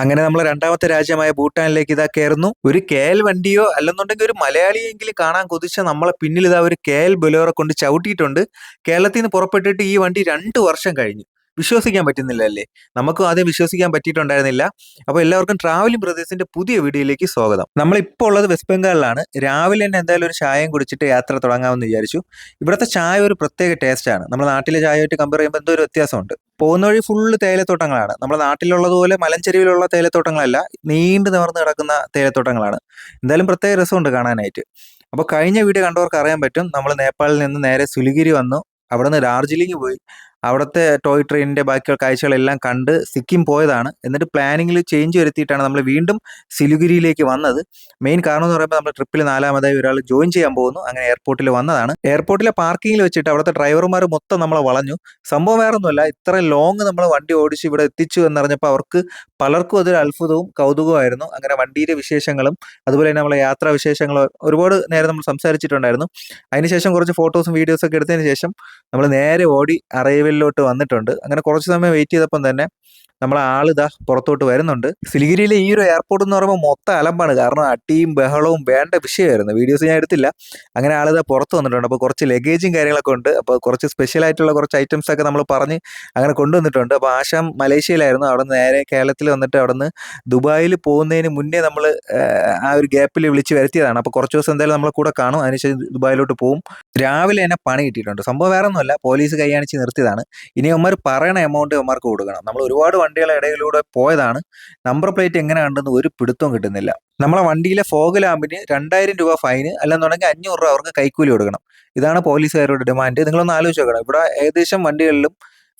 അങ്ങനെ നമ്മൾ രണ്ടാമത്തെ രാജ്യമായ ഭൂട്ടാനിലേക്ക് ഇതാ കയറുന്നു. ഒരു കെ എൽ വണ്ടിയോ അല്ലെന്നുണ്ടെങ്കിൽ ഒരു മലയാളിയെങ്കിലും കാണാൻ കൊതിച്ച നമ്മളെ പിന്നിൽ ഇതാ ഒരു കെ എൽ ബൊലോറ കൊണ്ട് ചവിട്ടിയിട്ടുണ്ട്. കേരളത്തിൽ നിന്ന് പുറപ്പെട്ടിട്ട് ഈ വണ്ടി രണ്ട് വർഷം കഴിഞ്ഞു. വിശ്വസിക്കാൻ പറ്റുന്നില്ല അല്ലേ നമുക്കും ആദ്യം വിശ്വസിക്കാൻ പറ്റിയിട്ടുണ്ടായിരുന്നില്ല. അപ്പോൾ എല്ലാവർക്കും ട്രാവലിംഗ് ബ്രദേഴ്സിന്റെ പുതിയ വീഡിയോയിലേക്ക് സ്വാഗതം. നമ്മളിപ്പോൾ ഉള്ളത് വെസ്റ്റ് ബംഗാളിലാണ് രാവിലെ തന്നെ എന്തായാലും ഒരു ചായയും കുടിച്ചിട്ട് യാത്ര തുടങ്ങാമെന്ന് വിചാരിച്ചു. ഇവിടുത്തെ ചായ ഒരു പ്രത്യേക ടേസ്റ്റാണ് നമ്മുടെ നാട്ടിലെ ചായയായിട്ട് കമ്പയർ ചെയ്യുമ്പോൾ എന്തോ ഒരു വ്യത്യാസമുണ്ട്. പോകുന്ന വഴി ഫുള്ള് തേയിലത്തോട്ടങ്ങളാണ്. നമ്മുടെ നാട്ടിലുള്ളതുപോലെ മലഞ്ചെരിവിലുള്ള തേയിലത്തോട്ടങ്ങളല്ല നീണ്ടു നിവർന്ന് കിടക്കുന്ന തേയിലത്തോട്ടങ്ങളാണ്. എന്തായാലും പ്രത്യേക രസമുണ്ട് കാണാനായിട്ട്. അപ്പോൾ കഴിഞ്ഞ വീഡിയോ കണ്ടവർക്ക് അറിയാൻ പറ്റും. നമ്മൾ നേപ്പാളിൽ നിന്ന് നേരെ സുലിഗിരി വന്നു. അവിടെ നിന്ന് ഡാർജിലിംഗ് പോയി. അവിടുത്തെ ടോയ് ട്രെയിനിന്റെ ബാക്കിയുള്ള കാഴ്ചകളെല്ലാം കണ്ട് സിക്കിം പോയതാണ്. എന്നിട്ട് പ്ലാനിങ്ങിൽ ചേഞ്ച് വരുത്തിയിട്ടാണ് നമ്മൾ വീണ്ടും സിലിഗുരിയിലേക്ക് വന്നത്. മെയിൻ കാരണം എന്ന് പറയുമ്പോൾ നമ്മുടെ ട്രിപ്പിൽ നാലാമതായി ഒരാൾ ജോയിൻ ചെയ്യാൻ പോകുന്നു. അങ്ങനെ എയർപോർട്ടിൽ വന്നതാണ്. എയർപോർട്ടിലെ പാർക്കിങ്ങിൽ വെച്ചിട്ട് അവിടുത്തെ ഡ്രൈവർമാർ മൊത്തം നമ്മളെ വളഞ്ഞു. സംഭവം വേറെ ഒന്നുമല്ല ഇത്ര ലോങ് നമ്മൾ വണ്ടി ഓടിച്ച് ഇവിടെ എത്തിച്ചു എന്നറിഞ്ഞപ്പോൾ അവർക്ക് പലർക്കും അതൊരു അത്ഭുതവും കൗതുകമായിരുന്നു അങ്ങനെ വണ്ടിയുടെ വിശേഷങ്ങളും അതുപോലെ തന്നെ നമ്മളെ യാത്രാ വിശേഷങ്ങളും ഒരുപാട് നേരം നമ്മൾ സംസാരിച്ചിട്ടുണ്ടായിരുന്നു. അതിനുശേഷം കുറച്ച് ഫോട്ടോസും വീഡിയോസും ഒക്കെ എടുത്തതിന് ശേഷം നമ്മൾ നേരെ ഓടി അറൈവലിലോട്ട് വന്നിട്ടുണ്ട്. അങ്ങനെ കുറച്ച് സമയം വെയിറ്റ് ചെയ്തപ്പം തന്നെ നമ്മളെ ആളിതാ പുറത്തോട്ട് വരുന്നുണ്ട്. സിലിഗിരിയിലെ ഈ ഒരു എയർപോർട്ട് എന്ന് പറയുമ്പോൾ മൊത്തം അലമ്പാണ്. കാരണം അട്ടിയും ബഹളവും വേണ്ട വിഷയമായിരുന്നു. വീഡിയോസ് ഞാൻ എടുത്തില്ല. അങ്ങനെ ആളിതാ പുറത്ത് വന്നിട്ടുണ്ട്. അപ്പോൾ കുറച്ച് ലഗേജും കാര്യങ്ങളൊക്കെ ഉണ്ട്. അപ്പോൾ കുറച്ച് സ്പെഷ്യൽ ആയിട്ടുള്ള കുറച്ച് ഐറ്റംസ് ഒക്കെ നമ്മൾ പറഞ്ഞ് അങ്ങനെ കൊണ്ടുവന്നിട്ടുണ്ട്. അപ്പോൾ ആശാം മലേഷ്യയിലായിരുന്നു. അവിടെ നേരെ കേരളത്തിൽ വന്നിട്ട് അവിടെ നിന്ന് ദുബായിൽ പോകുന്നതിന് മുന്നേ നമ്മൾ ആ ഒരു ഗ്യാപ്പിൽ വിളിച്ച് വരുത്തിയതാണ്. അപ്പോൾ കുറച്ച് ദിവസം എന്തായാലും നമ്മളെ കൂടെ കാണും. അതിനുശേഷം ദുബായിലോട്ട് പോകും രാവിലെ തന്നെ പണി കിട്ടിയിട്ടുണ്ട്. സംഭവം വേറെ ഒന്നുമല്ല പോലീസ് കൈയാണിച്ച് നിർത്തിയതാണ്. ഇനി അവന്മാർ പറയണ എമൗണ്ട് അവന്മാർക്ക് കൊടുക്കണം. നമ്മൾ ഒരുപാട് വണ്ടികളെ ഇടയിലൂടെ പോയതാണ്. നമ്പർ പ്ലേറ്റ് എങ്ങനെ കണ്ടെന്ന് ഒരു പിടുത്തവും കിട്ടുന്നില്ല. നമ്മളെ വണ്ടിയിലെ ഫോഗ് ലാമ്പിന് രണ്ടായിരം രൂപ ഫൈന് അല്ലെന്നുണ്ടെങ്കിൽ അഞ്ഞൂറ് രൂപ അവർക്ക് കൈക്കൂലി കൊടുക്കണം. ഇതാണ് പോലീസുകാരുടെ ഡിമാൻഡ് നിങ്ങളൊന്ന് ആലോചിച്ച് നോക്കണം. ഇവിടെ ഏകദേശം വണ്ടികളിലും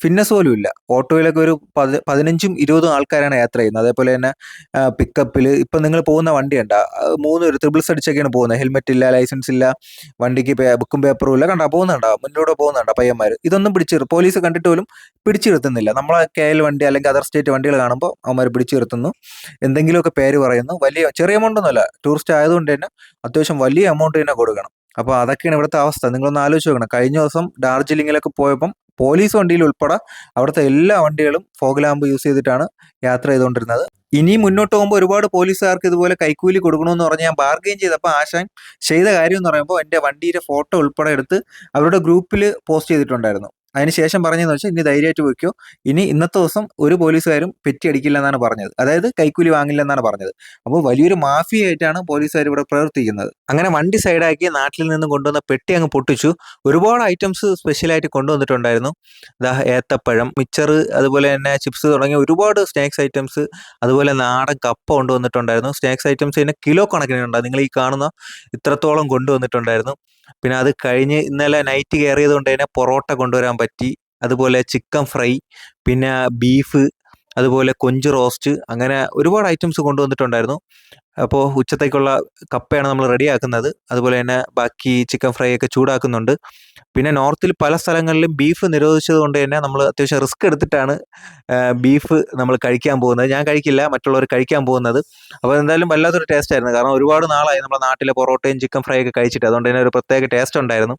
ഫിറ്റ്നസ് പോലും ഇല്ല. ഓട്ടോയിലൊക്കെ ഒരു പതി പതിനഞ്ചും ഇരുപതും ആൾക്കാരാണ് യാത്ര ചെയ്യുന്നത്. അതേപോലെ തന്നെ പിക്കപ്പിൽ ഇപ്പം നിങ്ങൾ പോകുന്ന വണ്ടി ഉണ്ട് മൂന്ന് ഒരു ത്രിബിൾസ് അടിച്ചൊക്കെയാണ് പോകുന്നത്. ഹെൽമെറ്റ് ഇല്ല ലൈസൻസ് ഇല്ല വണ്ടിക്ക് ബുക്കും പേപ്പറും ഇല്ല. കണ്ടാ? പോകുന്നുണ്ടോ? മുന്നോട്ട് പോകുന്നുണ്ടോ പയ്യന്മാർ ഇതൊന്നും പിടിച്ചു പോലീസ് കണ്ടിട്ട് പോലും പിടിച്ചു നിർത്തുന്നില്ല. നമ്മളെ കെ എൽ വണ്ടി അല്ലെങ്കിൽ അതർ സ്റ്റേറ്റ് വണ്ടികൾ കാണുമ്പോൾ അവന്മാർ പിടിച്ചു നിർത്തുന്നു. എന്തെങ്കിലുമൊക്കെ പേര് പറയുന്നു. വലിയ ചെറിയ എമൗണ്ട് ഒന്നുമല്ല. ടൂറിസ്റ്റ് ആയതുകൊണ്ട് തന്നെ അത്യാവശ്യം വലിയ എമൗണ്ട് തന്നെ കൊടുക്കണം. അപ്പോൾ അതൊക്കെയാണ് ഇവിടുത്തെ അവസ്ഥ. നിങ്ങളൊന്ന് ആലോചിച്ച് നോക്കണം. കഴിഞ്ഞ ദിവസം ഡാർജിലിങ്ങിലൊക്കെ പോയപ്പം പോലീസ് വണ്ടിയിൽ ഉൾപ്പെടെ അവിടുത്തെ എല്ലാ വണ്ടികളും ഫോഗ് ലാമ്പ് യൂസ് ചെയ്തിട്ടാണ് യാത്ര ചെയ്തുകൊണ്ടിരുന്നത്. ഇനി മുന്നോട്ട് പോകുമ്പോൾ ഒരുപാട് പോലീസുകാർക്ക് ഇതുപോലെ കൈക്കൂലി കൊടുക്കണമെന്ന് പറഞ്ഞ് ഞാൻ ബാർഗെയിൻ ചെയ്തപ്പോൾ ആശാൻ ചെയ്ത കാര്യം എന്ന് പറയുമ്പോൾ എന്റെ വണ്ടിയുടെ ഫോട്ടോ ഉൾപ്പെടെ എടുത്ത് അവരുടെ ഗ്രൂപ്പിൽ പോസ്റ്റ് ചെയ്തിട്ടുണ്ടായിരുന്നു. അതിനുശേഷം പറഞ്ഞതെന്ന് വെച്ചാൽ ഇനി ധൈര്യമായിട്ട് വെക്കോ. ഇനി ഇന്നത്തെ ദിവസം ഒരു പോലീസുകാരും പെറ്റി അടിക്കില്ല എന്നാണ് പറഞ്ഞത്. അതായത് കൈക്കൂലി വാങ്ങില്ല എന്നാണ് പറഞ്ഞത്. അപ്പോൾ വലിയൊരു മാഫിയായിട്ടാണ് പോലീസുകാർ ഇവിടെ പ്രവർത്തിക്കുന്നത്. അങ്ങനെ വണ്ടി സൈഡാക്കി നാട്ടിൽ നിന്നും കൊണ്ടുവന്ന പെട്ടി അങ്ങ് പൊട്ടിച്ചു. ഒരുപാട് ഐറ്റംസ് സ്പെഷ്യലായിട്ട് കൊണ്ടുവന്നിട്ടുണ്ടായിരുന്നു. ദാ ഏത്തപ്പഴം മിച്ചർ അതുപോലെ തന്നെ ചിപ്സ് തുടങ്ങിയ ഒരുപാട് സ്നാക്സ് ഐറ്റംസ് അതുപോലെ നാടൻ കപ്പ കൊണ്ടുവന്നിട്ടുണ്ടായിരുന്നു. സ്നാക്സ് ഐറ്റംസ് തന്നെ കിലോ കണക്കിനുണ്ടായിരുന്നു നിങ്ങൾ ഈ കാണുന്ന ഇത്രത്തോളം കൊണ്ടുവന്നിട്ടുണ്ടായിരുന്നു. പിന്നെ അത് കഴിഞ്ഞ് ഇന്നലെ നൈറ്റ് കയറിയത് കൊണ്ട് തന്നെ പൊറോട്ട കൊണ്ടുവരാൻ പറ്റി. അതുപോലെ ചിക്കൻ ഫ്രൈ പിന്നെ ബീഫ് അതുപോലെ കൊഞ്ച് റോസ്റ്റ് അങ്ങനെ ഒരുപാട് ഐറ്റംസ് കൊണ്ടുവന്നിട്ടുണ്ടായിരുന്നു. അപ്പോൾ ഉച്ചത്തേക്കുള്ള കപ്പയാണ് നമ്മൾ റെഡിയാക്കുന്നത്. അതുപോലെ തന്നെ ബാക്കി ചിക്കൻ ഫ്രൈ ഒക്കെ ചൂടാക്കുന്നുണ്ട്. പിന്നെ നോർത്തിൽ പല സ്ഥലങ്ങളിലും ബീഫ് നിരോധിച്ചത് കൊണ്ട് തന്നെ നമ്മൾ അത്യാവശ്യം റിസ്ക് എടുത്തിട്ടാണ് ബീഫ് നമ്മൾ കഴിക്കാൻ പോകുന്നത്. ഞാൻ കഴിക്കില്ല മറ്റുള്ളവർ കഴിക്കാൻ പോകുന്നത്. അപ്പോൾ എന്തായാലും വല്ലാത്തൊരു ടേസ്റ്റ് ആയിരുന്നു. കാരണം ഒരുപാട് നാളായി നമ്മുടെ നാട്ടിലെ പൊറോട്ടയും ചിക്കൻ ഫ്രൈ ഒക്കെ കഴിച്ചിട്ട്. അതുകൊണ്ട് തന്നെ ഒരു പ്രത്യേക ടേസ്റ്റ് ഉണ്ടായിരുന്നു.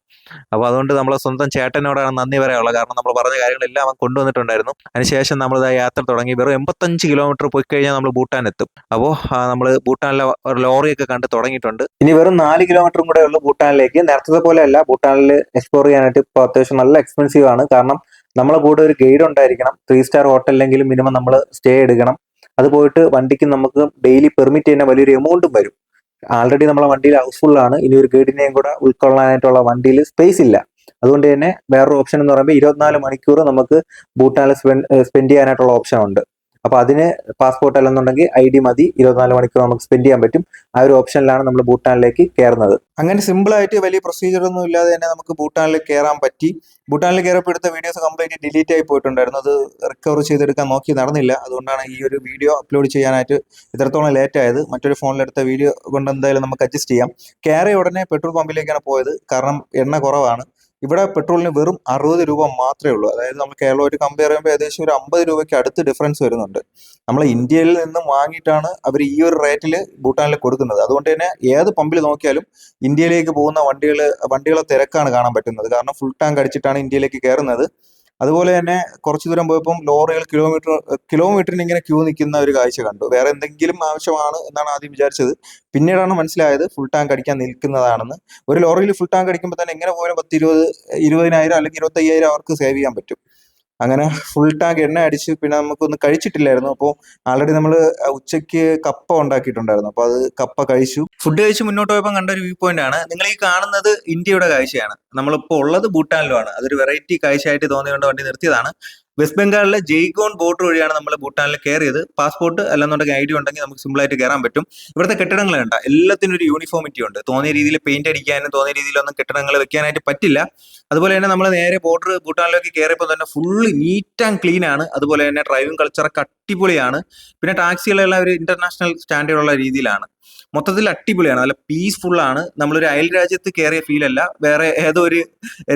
അപ്പോൾ അതുകൊണ്ട് നമ്മൾ സ്വന്തം ചേട്ടനോടാണ് നന്ദി പറയാനുള്ളത്. കാരണം നമ്മൾ പറഞ്ഞ കാര്യങ്ങളെല്ലാം അവൻ കൊണ്ടുവന്നിട്ടുണ്ടായിരുന്നു. അതിനുശേഷം നമ്മൾ യാത്ര തുടങ്ങി. വെറും എൺപത്തഞ്ച് കിലോമീറ്റർ പോയി കഴിഞ്ഞാൽ നമ്മൾ ഭൂട്ടാൻ എത്തും. അപ്പോൾ നമ്മൾ ഭൂട്ടാനിലെ ഒരു ലോറിയൊക്കെ കണ്ട് തുടങ്ങിയിട്ടുണ്ട്. ഇനി വെറും നാല് കിലോമീറ്ററും കൂടെ ഉള്ളൂ ഭൂട്ടാനിലേക്ക്. നേരത്തെ പോലെ അല്ല ഭൂട്ടാനിൽ എക്സ്പ്ലോർ ചെയ്യാനായിട്ട് ഇപ്പോൾ അത്യാവശ്യം നല്ല എക്സ്പെൻസീവ് ആണ്. കാരണം നമ്മളെ കൂടെ ഒരു ഗൈഡ് ഉണ്ടായിരിക്കണം. ത്രീ സ്റ്റാർ ഹോട്ടലിലെങ്കിലും മിനിമം നമ്മൾ സ്റ്റേ എടുക്കണം. അത് പോയിട്ട് വണ്ടിക്ക് നമുക്ക് ഡെയിലി പെർമിറ്റ് ചെയ്യുന്ന വലിയൊരു എമൗണ്ടും വരും. ആൾറെഡി നമ്മളെ വണ്ടിയിൽ ഹൗസ്ഫുൾ ആണ്. ഇനി ഒരു ഗൈഡിനെയും കൂടെ ഉൾക്കൊള്ളാനായിട്ടുള്ള വണ്ടിയിൽ സ്പേസ് ഇല്ല. അതുകൊണ്ട് തന്നെ വേറൊരു ഓപ്ഷൻ എന്ന് പറയുമ്പോൾ ഇരുപത്തിനാല് മണിക്കൂർ നമുക്ക് ഭൂട്ടാനിൽ സ്പെൻഡ് ചെയ്യാനായിട്ടുള്ള ഓപ്ഷൻ ഉണ്ട്. അപ്പൊ അതിന് പാസ്പോർട്ട് അല്ലെന്നുണ്ടെങ്കിൽ ഐ ഡി മതി. ഇരുപത്തിനാല് മണിക്കൂർ നമുക്ക് സ്പെൻഡ് ചെയ്യാൻ പറ്റും. ആ ഒരു ഓപ്ഷനിലാണ് നമ്മൾ ഭൂട്ടാനിലേക്ക് കയറുന്നത് അങ്ങനെ സിമ്പിൾ ആയിട്ട് വലിയ പ്രൊസീജിയർ ഒന്നും ഇല്ലാതെ തന്നെ നമുക്ക് ഭൂട്ടാനിൽ കയറാൻ പറ്റി. ഭൂട്ടാനിൽ കയറിയപ്പോൾ എടുത്ത വീഡിയോസ് കംപ്ലീറ്റ് ഡിലീറ്റ് ആയി പോയിട്ടുണ്ടായിരുന്നു. അത് റിക്കവർ ചെയ്തെടുക്കാൻ നോക്കി നടന്നില്ല. അതുകൊണ്ടാണ് ഈ ഒരു വീഡിയോ അപ്ലോഡ് ചെയ്യാനായിട്ട് ഇത്രത്തോളം ലേറ്റ് ആയത്. മറ്റൊരു ഫോണിലെടുത്ത വീഡിയോ കൊണ്ട് എന്തായാലും നമുക്ക് അഡ്ജസ്റ്റ് ചെയ്യാം. കയറിയ ഉടനെ പെട്രോൾ പമ്പിലേക്കാണ് പോയത്. കാരണം എണ്ണ കുറവാണ്. ഇവിടെ പെട്രോളിന് വെറും അറുപത് രൂപ മാത്രമേ ഉള്ളൂ. അതായത് നമ്മൾ കേരളമായിട്ട് കമ്പയർ ചെയ്യുമ്പോൾ ഏകദേശം ഒരു അമ്പത് രൂപയ്ക്ക് അടുത്ത് ഡിഫറൻസ് വരുന്നുണ്ട്. നമ്മൾ ഇന്ത്യയിൽ നിന്നും വാങ്ങിയിട്ടാണ് അവർ ഈ ഒരു റേറ്റിൽ ഭൂട്ടാനിൽ കൊടുക്കുന്നത്. അതുകൊണ്ട് തന്നെ ഏത് പമ്പിൽ നോക്കിയാലും ഇന്ത്യയിലേക്ക് പോകുന്ന വണ്ടികൾ വണ്ടികളെ തിരക്കാണ് കാണാൻ പറ്റുന്നത്. കാരണം ഫുൾ ടാങ്ക് അടിച്ചിട്ടാണ് ഇന്ത്യയിലേക്ക് കയറുന്നത്. അതുപോലെ തന്നെ കുറച്ച് ദൂരം പോയപ്പം ലോറികൾ കിലോമീറ്റർ കിലോമീറ്ററിന് ഇങ്ങനെ ക്യൂ നിൽക്കുന്ന ഒരു കാഴ്ച കണ്ടു. വേറെ എന്തെങ്കിലും ആവശ്യമാണ് എന്നാണ് ആദ്യം വിചാരിച്ചത്. പിന്നീടാണ് മനസ്സിലായത് ഫുൾ ടാങ്ക് അടിക്കാൻ നിൽക്കുന്നതാണെന്ന്. ഒരു ലോറിയിൽ ഫുൾ ടാങ്ക് അടിക്കുമ്പോൾ തന്നെ എങ്ങനെ പോയാലും പത്ത് ഇരുപത് ഇരുപതിനായിരം അല്ലെങ്കിൽ ഇരുപത്തയ്യായിരം അവർക്ക് സേവ് ചെയ്യാൻ പറ്റും. അങ്ങനെ ഫുൾ ടാങ്ക് എണ്ണ അടിച്ച് പിന്നെ നമുക്കൊന്ന് കഴിച്ചിട്ടില്ലായിരുന്നു. അപ്പോൾ ആൾറെഡി നമ്മൾ ഉച്ചയ്ക്ക് കപ്പ ഉണ്ടാക്കിയിട്ടുണ്ടായിരുന്നു. അപ്പോൾ അത് കപ്പ കഴിച്ചു. ഫുഡ് കഴിച്ച് മുന്നോട്ട് പോയപ്പോൾ കണ്ട ഒരു വ്യൂ പോയിന്റ് ആണ്. നിങ്ങൾ ഈ കാണുന്നത് ഇന്ത്യയുടെ കാഴ്ചയാണ്. നമ്മളിപ്പോൾ ഉള്ളത് ഭൂട്ടാനിലുമാണ് അതൊരു വെറൈറ്റി കാഴ്ചയായിട്ട് തോന്നിയുകൊണ്ട് വണ്ടി നിർത്തിയതാണ്. വെസ്റ്റ് ബംഗാളിലെ ജയ്ഗോൺ ബോർഡർ വഴിയാണ് നമ്മൾ ഭൂട്ടാനിൽ കയറിയത്. പാസ്പോർട്ട് അല്ലെന്നുണ്ടെങ്കിൽ ഐ ഡി ഉണ്ടെങ്കിൽ നമുക്ക് സിമ്പിൾ ആയിട്ട് കയറാൻ പറ്റും. ഇവിടുത്തെ കെട്ടിടങ്ങൾ കണ്ട എല്ലാത്തിനും ഒരു യൂണിഫോമിറ്റി ഉണ്ട്. തോന്നിയ രീതിയിൽ പെയിന്റ് അടിക്കാനും തോന്നിയ രീതിയിലൊന്നും കെട്ടിടങ്ങൾ വെക്കാനായിട്ട് പറ്റില്ല. അതുപോലെ തന്നെ നമ്മൾ നേരെ ബോർഡർ ഭൂട്ടാനിലേക്ക് കയറിയപ്പോൾ തന്നെ ഫുള്ള് നീറ്റ് ആൻഡ് ക്ലീൻ ആണ്. അതുപോലെ തന്നെ ഡ്രൈവിംഗ് കൾച്ചറൊക്കെ അടിപൊളിയാണ്. പിന്നെ ടാക്സികളെല്ലാം ഒരു ഇന്റർനാഷണൽ സ്റ്റാൻഡേർഡ് ഉള്ള രീതിയിലാണ്. മൊത്തത്തിൽ അടിപൊളിയാണ്. നല്ല പീസ്ഫുൾ ആണ്. നമ്മളൊരു അയൽ രാജ്യത്ത് കയറിയ അല്ല. വേറെ ഏതോ ഒരു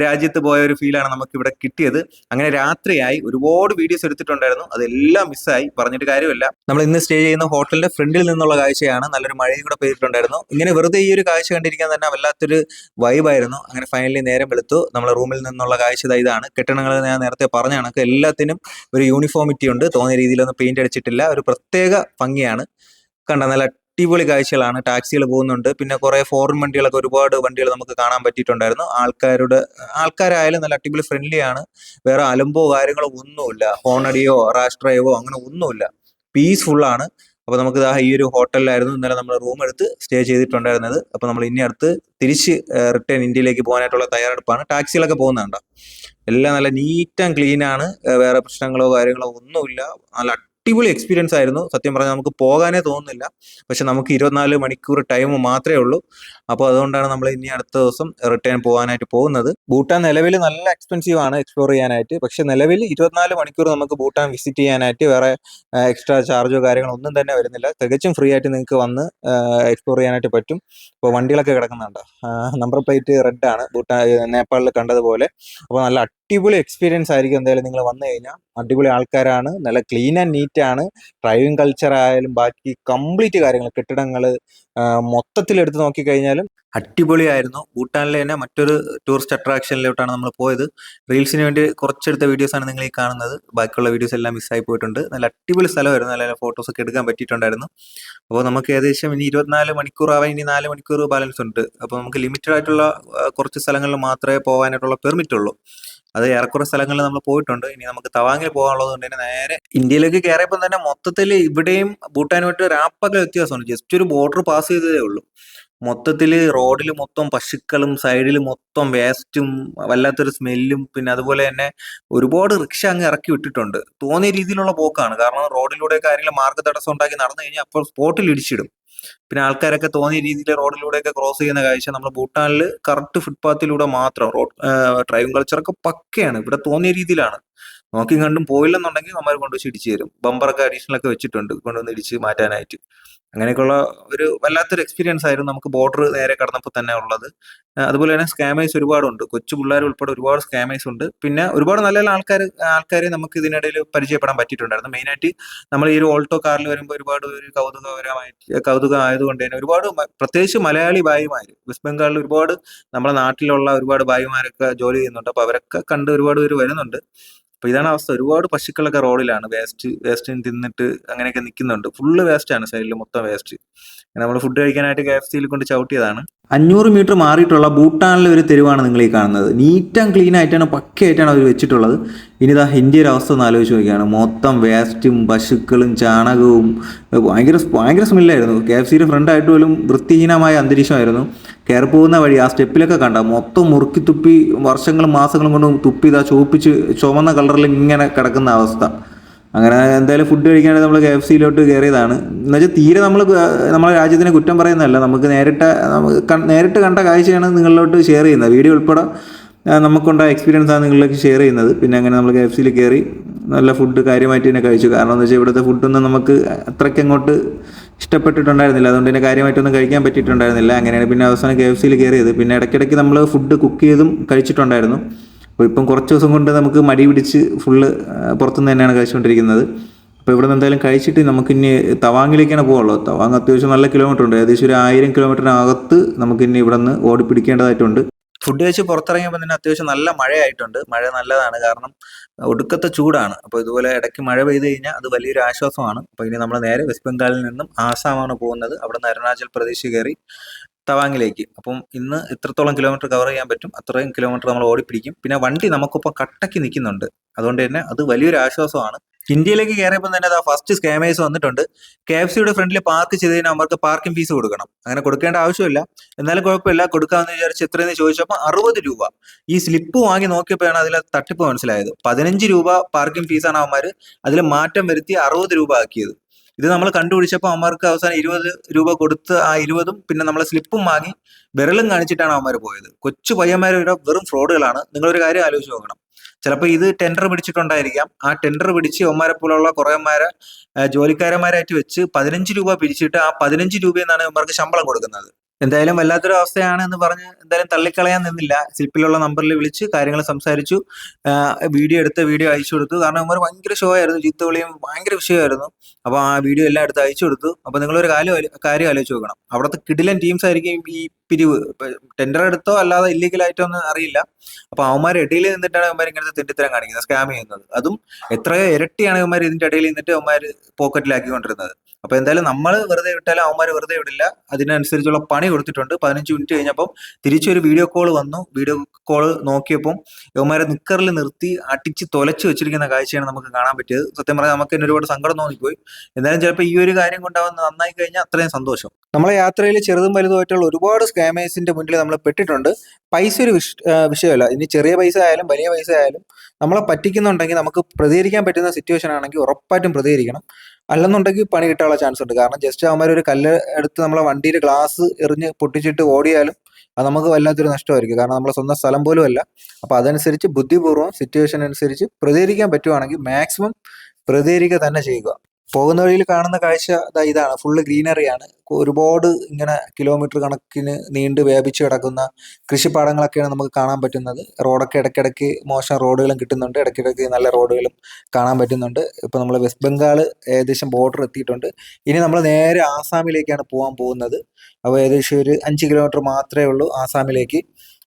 രാജ്യത്ത് പോയ ഒരു ഫീലാണ് നമുക്ക് ഇവിടെ കിട്ടിയത്. അങ്ങനെ രാത്രിയായി. ഒരുപാട് വീഡിയോസ് എടുത്തിട്ടുണ്ടായിരുന്നു. അതെല്ലാം മിസ്സായി പറഞ്ഞിട്ട് കാര്യമില്ല. നമ്മൾ ഇന്ന് സ്റ്റേ ചെയ്യുന്ന ഹോട്ടലിന്റെ ഫ്രണ്ടിൽ നിന്നുള്ള കാഴ്ചയാണ്. നല്ലൊരു മഴയും കൂടെ പെയ്തിട്ടുണ്ടായിരുന്നു. ഇങ്ങനെ വെറുതെ ഈ ഒരു കാഴ്ച കണ്ടിരിക്കാൻ തന്നെ വല്ലാത്തൊരു വൈബായിരുന്നു അങ്ങനെ ഫൈനലി നേരം വെളുത്തു. നമ്മളെ റൂമിൽ നിന്നുള്ള കാഴ്ച ഇതാണ്. കെട്ടിടങ്ങൾ ഞാൻ നേരത്തെ പറഞ്ഞ കണക്ക് എല്ലാത്തിനും ഒരു യൂണിഫോമിറ്റി ഉണ്ട്. തോന്നിയ രീതിയിലൊന്നും പെയിന്റ് അടിച്ചിട്ടില്ല. ഒരു പ്രത്യേക ഭംഗിയാണ്. കണ്ട? നല്ല അടിപൊളി കാഴ്ചകളാണ്. ടാക്സികൾ പോകുന്നുണ്ട്. പിന്നെ കുറെ ഫോറിൻ വണ്ടികളൊക്കെ ഒരുപാട് വണ്ടികൾ നമുക്ക് കാണാൻ പറ്റിയിട്ടുണ്ടായിരുന്നു. ആൾക്കാരുടെ ആൾക്കാരായാലും നല്ല അടിപൊളി ഫ്രണ്ട്ലി ആണ്. വേറെ അലമ്പോ കാര്യങ്ങളോ ഒന്നുമില്ല. ഹോണടിയോ റാഷ് ഡ്രൈവോ അങ്ങനെ ഒന്നുമില്ല. പീസ്ഫുള്ളാണ് അപ്പോൾ നമുക്ക് ദാ ഈ ഒരു ഹോട്ടലിലായിരുന്നു ഇന്നലെ നമ്മൾ റൂം എടുത്ത് സ്റ്റേ ചെയ്തിട്ടുണ്ടായിരുന്നത്. അപ്പോൾ നമ്മൾ ഇനി അടുത്ത് തിരിച്ച് റിട്ടേൺ ഇന്ത്യയിലേക്ക് പോകാനായിട്ടുള്ള തയ്യാറെടുപ്പാണ്. ടാക്സികളൊക്കെ പോകുന്നുണ്ട് എല്ലാം നല്ല നീറ്റ് ആൻഡ് ക്ലീൻ ആണ്. വേറെ പ്രശ്നങ്ങളോ കാര്യങ്ങളോ ഒന്നുമില്ല. നല്ല അടിപൊളി എക്സ്പീരിയൻസ് ആയിരുന്നു. സത്യം പറഞ്ഞാൽ നമുക്ക് പോകാനേ തോന്നുന്നില്ല. പക്ഷെ നമുക്ക് ഇരുപത്തിനാല് മണിക്കൂർ ടൈം മാത്രമേ ഉള്ളൂ. അപ്പോൾ അതുകൊണ്ടാണ് നമ്മൾ ഇനി അടുത്ത ദിവസം റിട്ടേൺ പോകാനായിട്ട് പോകുന്നത്. ഭൂട്ടാൻ നിലവിൽ നല്ല എക്സ്പെൻസീവ് ആണ് എക്സ്പ്ലോർ ചെയ്യാനായിട്ട്. പക്ഷെ നിലവിൽ ഇരുപത്തിനാല് മണിക്കൂർ നമുക്ക് ഭൂട്ടാൻ വിസിറ്റ് ചെയ്യാനായിട്ട് വേറെ എക്സ്ട്രാ ചാർജോ കാര്യങ്ങളോ ഒന്നും തന്നെ വരുന്നില്ല. തികച്ചും ഫ്രീ ആയിട്ട് നിങ്ങൾക്ക് വന്ന് എക്സ്പ്ലോർ ചെയ്യാനായിട്ട് പറ്റും. ഇപ്പോൾ വണ്ടികളൊക്കെ കിടക്കുന്നുണ്ട്? നമ്പർ പ്ലേറ്റ് റെഡ് ആണ്. ഭൂട്ടാൻ നേപ്പാളിൽ കണ്ടതുപോലെ. അപ്പോൾ നല്ല അടിപൊളി എക്സ്പീരിയൻസ് ആയിരിക്കും എന്തായാലും നിങ്ങൾ വന്നു കഴിഞ്ഞാൽ. അടിപൊളി ആൾക്കാരാണ്. നല്ല ക്ലീൻ ആൻഡ് നീറ്റ് ആണ്. ഡ്രൈവിംഗ് കൾച്ചർ ആയാലും ബാക്കി കംപ്ലീറ്റ് കാര്യങ്ങൾ കെട്ടിടങ്ങൾ മൊത്തത്തിൽ എടുത്ത് നോക്കിക്കഴിഞ്ഞാലും അടിപൊളിയായിരുന്നു. ഭൂട്ടാനിലെ തന്നെ മറ്റൊരു ടൂറിസ്റ്റ് അട്രാക്ഷനിലോട്ടാണ് നമ്മൾ പോയത്. റീൽസിന് വേണ്ടി കുറച്ചെടുത്ത വീഡിയോസാണ് നിങ്ങൾ ഈ കാണുന്നത്. ബാക്കിയുള്ള വീഡിയോസ് എല്ലാം മിസ്സായി പോയിട്ടുണ്ട്. നല്ല അടിപൊളി സ്ഥലമായിരുന്നു. നല്ല നല്ല ഫോട്ടോസ് ഒക്കെ എടുക്കാൻ പറ്റിയിട്ടുണ്ടായിരുന്നു. അപ്പോൾ നമുക്ക് ഏകദേശം ഇനി ഇരുപത്തിനാല് മണിക്കൂർ ആവാൻ ഇനി നാല് മണിക്കൂർ ബാലൻസ് ഉണ്ട്. അപ്പോൾ നമുക്ക് ലിമിറ്റഡ് ആയിട്ടുള്ള കുറച്ച് സ്ഥലങ്ങളിൽ മാത്രമേ പോകാനായിട്ടുള്ള പെർമിറ്റ് ഉള്ളൂ. അത് ഏറെക്കുറെ സ്ഥലങ്ങളിൽ നമ്മൾ പോയിട്ടുണ്ട്. ഇനി നമുക്ക് തവാങ്ങിൽ പോകാനുള്ളത് കൊണ്ട് തന്നെ നേരെ ഇന്ത്യയിലേക്ക് കയറിയപ്പോൾ തന്നെ മൊത്തത്തിൽ ഇവിടെയും ഭൂട്ടാനുമായിട്ട് ഒരു ആപ്പക വ്യത്യാസമുണ്ട്. ജസ്റ്റ് ഒരു ബോർഡർ പാസ് ചെയ്തതേ ഉള്ളൂ. മൊത്തത്തിൽ റോഡിൽ മൊത്തം പശുക്കളും സൈഡിൽ മൊത്തം വേസ്റ്റും വല്ലാത്തൊരു സ്മെല്ലും പിന്നെ അതുപോലെ തന്നെ ഒരുപാട് റിക്ഷ അങ്ങ് ഇറക്കി വിട്ടിട്ടുണ്ട്. തോന്നിയ രീതിയിലുള്ള പോക്കാണ്. കാരണം റോഡിലൂടെയൊക്കെ ആരെങ്കിലും മാർഗ തടസ്സം ഉണ്ടാക്കി നടന്നു കഴിഞ്ഞാൽ അപ്പോൾ സ്പോട്ടിൽ ഇടിച്ചിടും. പിന്നെ ആൾക്കാരൊക്കെ തോന്നിയ രീതിയിൽ റോഡിലൂടെയൊക്കെ ക്രോസ് ചെയ്യുന്ന കാഴ്ച നമ്മൾ ഭൂട്ടാനിൽ കറക്റ്റ് ഫുട്പാത്തിലൂടെ മാത്രം റോഡ് ഡ്രൈവിംഗ് കൾച്ചറൊക്കെ പക്കയാണ്. ഇവിടെ തോന്നിയ രീതിയിലാണ്. നോക്കി കണ്ടും പോയില്ലെന്നുണ്ടെങ്കിൽ നമ്മൾ കൊണ്ടുവച്ച് ഇടിച്ചു തരും. ബമ്പറൊക്കെ അഡീഷണൽ ഒക്കെ വെച്ചിട്ടുണ്ട് കൊണ്ടുവന്ന് ഇടിച്ച് മാറ്റാനായിട്ട്. അങ്ങനെയൊക്കെയുള്ള ഒരു വല്ലാത്തൊരു എക്സ്പീരിയൻസ് ആയിരുന്നു നമുക്ക് ബോർഡർ നേരെ കടന്നപ്പോൾ തന്നെ ഉള്ളത്. അതുപോലെ തന്നെ സ്കാമേഴ്സ് ഒരുപാടുണ്ട്. കൊച്ചു പിള്ളേർ ഉൾപ്പെടെ ഒരുപാട് സ്കാമേഴ്സ് ഉണ്ട്. പിന്നെ ഒരുപാട് നല്ല നല്ല ആൾക്കാർ ആൾക്കാരെ നമുക്ക് ഇതിനിടയിൽ പരിചയപ്പെടാൻ പറ്റിയിട്ടുണ്ടായിരുന്നു. മെയിനായിട്ട് നമ്മൾ ഈ ഒരു ഓൾട്ടോ കാറിൽ വരുമ്പോൾ ഒരുപാട് ഒരു കൗതുകപരമായിട്ട് കൗതുകം ആയതുകൊണ്ട് തന്നെ ഒരുപാട് പ്രത്യേകിച്ച് മലയാളി ഭായിമാർ വെസ്റ്റ് ബംഗാളിൽ ഒരുപാട് നമ്മുടെ നാട്ടിലുള്ള ഒരുപാട് ഭായിമാരൊക്കെ ജോലി ചെയ്യുന്നുണ്ട്. അപ്പോൾ അവരൊക്കെ കണ്ട് ഒരുപാട് പേര് വരുന്നുണ്ട്. അപ്പോൾ ഇതാണ് അവസ്ഥ. ഒരുപാട് പശുക്കളൊക്കെ റോഡിലാണ്. വേസ്റ്റ് വേസ്റ്റിന് തിന്നിട്ട് അങ്ങനെയൊക്കെ നിൽക്കുന്നുണ്ട് ഫുള്ള് വേസ്റ്റാണ് സൈഡിൽ മൊത്തം വേസ്റ്റ് നമ്മൾ ഫുഡ് കഴിക്കാനായിട്ട് കെ എഫ് സിയിൽ കൊണ്ട് ചവിട്ടിയതാണ്. അഞ്ഞൂറ് മീറ്റർ മാറിയിട്ടുള്ള ഭൂട്ടാനിലെ ഒരു തെരുവാണ് നിങ്ങൾ ഈ കാണുന്നത്. നീറ്റ് ആൻഡ് ക്ലീൻ ആയിട്ടാണ് പക്കയായിട്ടാണ് അവർ വെച്ചിട്ടുള്ളത്. ഇനി ഇതാ ഇന്ത്യയുടെ അവസ്ഥ ഒന്ന് ആലോചിച്ച് നോക്കിയാണ്. മൊത്തം വേസ്റ്റും പശുക്കളും ചാണകവും ഭയങ്കര ഭയങ്കര സ്മെല്ലായിരുന്നു കെ എഫ് സിയുടെ ഫ്രണ്ടായിട്ട് പോലും വൃത്തിഹീനമായ അന്തരീക്ഷമായിരുന്നു. കയറി പോകുന്ന വഴി ആ സ്റ്റെപ്പിലൊക്കെ കണ്ട മൊത്തം മുറുക്കി തുപ്പി വർഷങ്ങളും മാസങ്ങളും കൊണ്ട് തുപ്പി ഇതാ ചുവപ്പിച്ച് ചുവന്ന കളറിൽ ഇങ്ങനെ കിടക്കുന്ന അവസ്ഥ. അങ്ങനെ എന്തായാലും ഫുഡ് കഴിക്കാനായിട്ട് നമ്മൾ കെ എഫ് സിയിലോട്ട് കയറിയതാണ്. എന്നുവെച്ചാൽ തീരെ നമ്മൾ നമ്മളെ രാജ്യത്തിനെ കുറ്റം പറയുന്നതല്ല. നമുക്ക് നേരിട്ട് നേരിട്ട് കണ്ട കാഴ്ചയാണ് നിങ്ങളിലോട്ട് ഷെയർ ചെയ്യുന്നത്. വീഡിയോ ഉൾപ്പെടെ നമുക്കുണ്ടായ എക്സ്പീരിയൻസ് ആണ് നിങ്ങളിലേക്ക് ഷെയർ ചെയ്യുന്നത്. പിന്നെ അങ്ങനെ നമ്മൾ കെ എഫ് സിയിൽ കയറി നല്ല ഫുഡ് കാര്യമായിട്ട് തന്നെ കഴിച്ചു. കാരണം എന്താ വെച്ചാൽ ഇവിടുത്തെ ഫുഡൊന്നും നമുക്ക് അത്രയ്ക്ക് അങ്ങോട്ട് ഇഷ്ടപ്പെട്ടിട്ടുണ്ടായിരുന്നില്ല. അതുകൊണ്ട് തന്നെ കാര്യമായിട്ടൊന്നും കഴിക്കാൻ പറ്റിയിട്ടുണ്ടായിരുന്നില്ല. അങ്ങനെയാണ് പിന്നെ അവസാനം കെ എഫ് സിയിൽ കയറിയത് പിന്നെ ഇടയ്ക്കിടയ്ക്ക് നമ്മൾ ഫുഡ് കുക്ക് ചെയ്തും കഴിച്ചിട്ടുണ്ടായിരുന്നു. അപ്പോൾ ഇപ്പം കുറച്ച് ദിവസം കൊണ്ട് നമുക്ക് മടി പിടിച്ച് ഫുള്ള് പുറത്തുനിന്ന് തന്നെയാണ് കഴിച്ചുകൊണ്ടിരിക്കുന്നത്. അപ്പോൾ ഇവിടെ നിന്ന് എന്തായാലും കഴിച്ചിട്ട് നമുക്ക് ഇനി തവാങ്ങിലേക്കാണ് പോകുള്ളൂ തവാങ് അത്യാവശ്യം നല്ല കിലോമീറ്റർ ഉണ്ട്. ഏകദേശം ഒരു ആയിരം കിലോമീറ്ററിനകത്ത് നമുക്ക് ഇനി ഇവിടെ നിന്ന് ഓടി പിടിക്കേണ്ടതായിട്ടുണ്ട് ഫുഡ് കഴിച്ച് പുറത്തിറങ്ങിയപ്പോൾ തന്നെ അത്യാവശ്യം നല്ല മഴയായിട്ടുണ്ട്. മഴ നല്ലതാണ്. കാരണം ഒടുക്കത്തെ ചൂടാണ്. അപ്പോൾ ഇതുപോലെ ഇടയ്ക്ക് മഴ പെയ്ത് കഴിഞ്ഞാൽ അത് വലിയൊരു ആശ്വാസമാണ്. അപ്പോൾ ഇനി നമ്മൾ നേരെ വെസ്റ്റ് ബംഗാളിൽ നിന്നും ആസാമാണ് പോകുന്നത്. അവിടെ നിന്ന് അരുണാചൽ പ്രദേശ് കയറി തവാങ്ങിലേക്ക്. അപ്പം ഇന്ന് ഇത്രത്തോളം കിലോമീറ്റർ കവർ ചെയ്യാൻ പറ്റും. അത്രയും കിലോമീറ്റർ നമ്മൾ ഓടിപ്പിടിക്കും. പിന്നെ വണ്ടി നമുക്കിപ്പോൾ കട്ടയ്ക്ക് നിൽക്കുന്നുണ്ട്. അതുകൊണ്ട് തന്നെ അത് വലിയൊരു ആശ്വാസമാണ്. ഇന്ത്യയിലേക്ക് കയറിയപ്പോൾ തന്നെ അതാ ഫസ്റ്റ് സ്കാമേഴ്സ് വന്നിട്ടുണ്ട്. കെ എഫ് സിയുടെ ഫ്രണ്ടിൽ പാർക്ക് ചെയ്തതിന് അവർക്ക് പാർക്കിംഗ് ഫീസ് കൊടുക്കണം. അങ്ങനെ കൊടുക്കേണ്ട ആവശ്യമില്ല. എന്നാലും കുഴപ്പമില്ല. കൊടുക്കാമെന്ന് വിചാരിച്ച് എത്രയെന്ന് ചോദിച്ചപ്പോൾ അറുപത് രൂപ. ഈ സ്ലിപ്പ് വാങ്ങി നോക്കിയപ്പോഴാണ് അതിലെ തട്ടിപ്പ് മനസ്സിലായത്. പതിനഞ്ച് രൂപ പാർക്കിംഗ് ഫീസാണ് അവന്മാർ അതിൽ മാറ്റം വരുത്തി അറുപത് രൂപ ആക്കിയത്. ഇത് നമ്മൾ കണ്ടുപിടിച്ചപ്പോൾ അവന്മാർക്ക് അവസാനം ഇരുപത് രൂപ കൊടുത്ത് ആ ഇരുപതും പിന്നെ നമ്മൾ സ്ലിപ്പും വാങ്ങി വിരലും കാണിച്ചിട്ടാണ് അവന്മാർ പോയത്. കൊച്ചു പയ്യന്മാരുടെ വെറും ഫ്രോഡുകളാണ് നിങ്ങളൊരു കാര്യം ആലോചിച്ച് നോക്കണം. ചിലപ്പോൾ ഇത് ടെൻഡർ പിടിച്ചിട്ടുണ്ടായിരിക്കാം. ആ ടെൻഡർ പിടിച്ച് ഒമാരെ പോലുള്ള കുറേമാരെ ജോലിക്കാരന്മാരായിട്ട് വെച്ച് പതിനഞ്ച് രൂപ പിരിച്ചിട്ട് ആ പതിനഞ്ച് രൂപയിൽ നിന്നാണ് ഇവന്മാർക്ക് ശമ്പളം കൊടുക്കുന്നത്. എന്തായാലും വല്ലാത്തൊരു അവസ്ഥയാണ് എന്ന് പറഞ്ഞ് എന്തായാലും തള്ളിക്കളയാൻ നിന്നില്ല. സിപ്പിലുള്ള നമ്പറിൽ വിളിച്ച് കാര്യങ്ങൾ സംസാരിച്ചു. വീഡിയോ എടുത്ത് വീഡിയോ അയച്ചു കൊടുത്തു. കാരണം ഇവർ ഭയങ്കര ഷോ ആയിരുന്നു. ചീത്തവിളിയും ഭയങ്കര വിഷയമായിരുന്നു. അപ്പോൾ ആ വീഡിയോ എല്ലാം എടുത്ത് അയച്ചു കൊടുത്തു. അപ്പോൾ നിങ്ങളൊരു കാര്യം കാര്യം ആലോചിച്ച് നോക്കണം. അവിടുത്തെ കിടിലൻ ടീംസ് ആയിരിക്കും ഈ പിരിവ്. ടെൻഡർ എടുത്തോ അല്ലാതെ ഇല്ലീഗലായിട്ടോ ഒന്നും അറിയില്ല. അപ്പോൾ അവന്മാർ ഇടയിൽ നിന്നിട്ടാണ് അവന്മാർ ഇങ്ങനത്തെ തെണ്ടിത്തരം കാണിക്കുന്നത് സ്കാം ചെയ്യുന്നത്. അതും എത്രയോ ഇരട്ടിയാണ് അവന്മാർ ഇതിന്റെ ഇടയിൽ നിന്നിട്ട് അവന്മാർ പോക്കറ്റിലാക്കിക്കൊണ്ടിരുന്നത് അപ്പൊ എന്തായാലും നമ്മൾ വെറുതെ വിട്ടാലും അവന്മാർ വെറുതെ വിടില്ല. അതിനനുസരിച്ചുള്ള പണി കൊടുത്തിട്ടുണ്ട്. പതിനഞ്ച് മിനിറ്റ് കഴിഞ്ഞപ്പം തിരിച്ചൊരു വീഡിയോ കോൾ വന്നു. വീഡിയോ കോൾ നോക്കിയപ്പം യവന്മാരെ നിക്കറിൽ നിർത്തി അടിച്ച് തൊലച്ച് വെച്ചിരിക്കുന്ന കാഴ്ചയാണ് നമുക്ക് കാണാൻ പറ്റിയത്. സത്യം പറഞ്ഞാൽ നമുക്ക് തന്നെ ഒരുപാട് സങ്കടം തോന്നിപ്പോയി. എന്തായാലും ചിലപ്പോൾ ഈ ഒരു കാര്യം കൊണ്ടാവുന്ന നന്നായി കഴിഞ്ഞാൽ അത്രയും സന്തോഷം. നമ്മളെ യാത്രയിൽ ചെറുതും വലുതുമായിട്ടുള്ള ഒരുപാട് സ്കാമേഴ്സിന്റെ മുന്നിൽ നമ്മൾ പെട്ടിട്ടുണ്ട്. പൈസ ഒരു വിഷ വിഷയമല്ല. ഇനി ചെറിയ പൈസ ആയാലും വലിയ പൈസ ആയാലും നമ്മളെ പറ്റിക്കുന്നുണ്ടെങ്കിൽ നമുക്ക് പ്രതികരിക്കാൻ പറ്റുന്ന സിറ്റുവേഷൻ ആണെങ്കിൽ ഉറപ്പായിട്ടും പ്രതികരിക്കണം. അല്ലെന്നുണ്ടെങ്കിൽ പണി കിട്ടാനുള്ള ചാൻസ് ഉണ്ട്. കാരണം ജസ്റ്റ് അവന്മാർ ഒരു കല്ല് എടുത്ത് നമ്മളെ വണ്ടിയിൽ ഗ്ലാസ് എറിഞ്ഞ് പൊട്ടിച്ചിട്ട് ഓടിയാലും അത് നമുക്ക് വല്ലാത്തൊരു നഷ്ടമായിരിക്കും. കാരണം നമ്മളെ സ്വന്തം സ്ഥലം പോലും അല്ല. അപ്പോൾ അതനുസരിച്ച് ബുദ്ധിപൂർവം സിറ്റുവേഷൻ അനുസരിച്ച് പ്രതികരിക്കാൻ പറ്റുവാണെങ്കിൽ മാക്സിമം പ്രതികരിക്കുക തന്നെ ചെയ്യുക. പോകുന്ന വഴിയിൽ കാണുന്ന കാഴ്ച ഇതാണ്. ഫുള്ള് ഗ്രീനറിയാണ് ഒരുപാട് ഇങ്ങനെ കിലോമീറ്റർ കണക്കിന് നീണ്ട് വ്യാപിച്ചു കിടക്കുന്ന കൃഷിപ്പാടങ്ങളൊക്കെയാണ് നമുക്ക് കാണാൻ പറ്റുന്നത്. റോഡൊക്കെ ഇടയ്ക്കിടയ്ക്ക് മോശം റോഡുകളും കിട്ടുന്നുണ്ട്. ഇടയ്ക്കിടയ്ക്ക് നല്ല റോഡുകളും കാണാൻ പറ്റുന്നുണ്ട്. ഇപ്പോൾ നമ്മൾ വെസ്റ്റ് ബംഗാൾ ഏകദേശം ബോർഡർ എത്തിയിട്ടുണ്ട്. ഇനി നമ്മൾ നേരെ ആസാമിലേക്കാണ് പോകാൻ പോകുന്നത്. അപ്പോൾ ഏകദേശം ഒരു അഞ്ച് കിലോമീറ്റർ മാത്രമേ ഉള്ളൂ ആസാമിലേക്ക്.